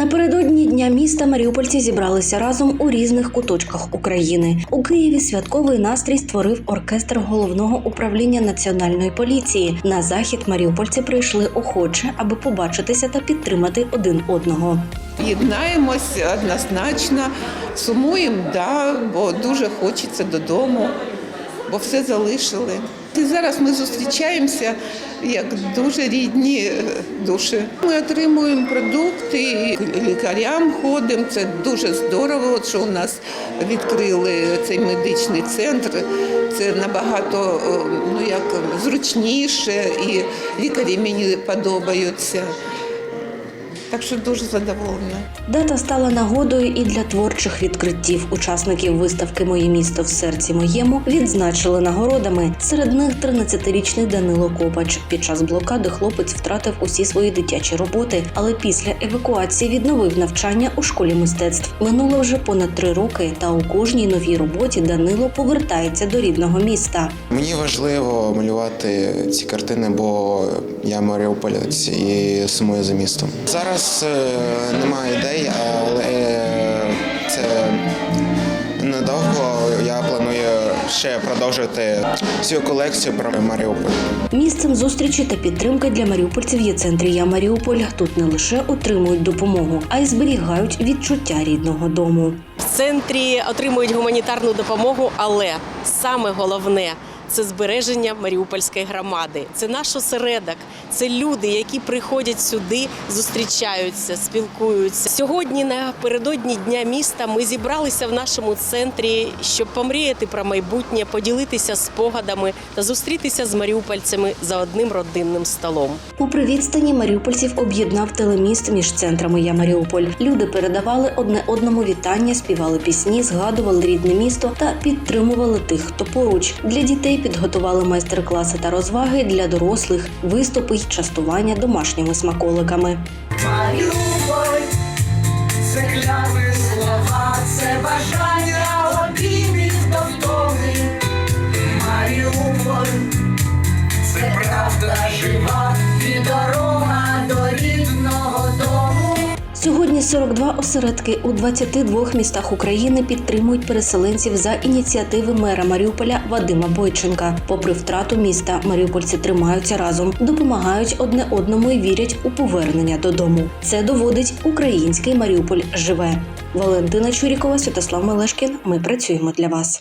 Напередодні дня міста маріупольці зібралися разом у різних куточках України. У Києві святковий настрій створив оркестр головного управління національної поліції. На захід маріупольці прийшли охоче, аби побачитися та підтримати один одного. Єднаємось однозначно, сумуємо, да, бо дуже хочеться додому, бо все залишили. І зараз ми зустрічаємося як дуже рідні е, душі. Ми отримуємо продукти, і лікарям ходимо. Це дуже здорово, що у нас відкрили цей медичний центр. Це набагато е, ну, як, зручніше, і лікарі мені подобаються. Так що дуже задоволена. Дата стала нагодою і для творчих відкриттів. Учасників виставки Моє місто в серці моєму відзначили нагородами. Серед них 13-річний Данило Копач. Під час блокади хлопець втратив усі свої дитячі роботи, але після евакуації відновив навчання у школі мистецтв. Минуло вже понад три роки, та у кожній новій роботі Данило повертається до рідного міста. Мені важливо малювати ці картини, бо я маріуполець і сумую за містом. Зараз е, немає ідей, але це недовго. Я планую ще продовжити свою колекцію про Маріуполь. Місцем зустрічі та підтримки для маріупольців є центр Я Маріуполь. Тут не лише отримують допомогу, а й зберігають відчуття рідного дому. В центрі отримують гуманітарну допомогу, але саме головне це збереження Маріупольської громади. Це наш осередок, це люди, які приходять сюди, зустрічаються, спілкуються. Сьогодні, напередодні дня міста, ми зібралися в нашому центрі, щоб помріяти про майбутнє, поділитися спогадами та зустрітися з маріупольцями за одним родинним столом. Попри відстані маріупольців об'єднав телеміст між центрами Я Маріуполь. Люди передавали одне одному вітання, співали пісні, згадували рідне місто та підтримували тих, хто поруч. Для дітей підготували майстер-класи та розваги для дорослих, виступи й частування домашніми смаколиками. Малюбой, це кляви слова, це Сьогодні 42 осередки у 22 містах України підтримують переселенців за ініціативи мера Маріуполя Вадима Бойченка. Попри втрату міста, маріупольці тримаються разом, допомагають одне одному і вірять у повернення додому. Це доводить український Маріуполь живе. Валентина Чурікова, Святослав Мелешкін. Ми працюємо для вас.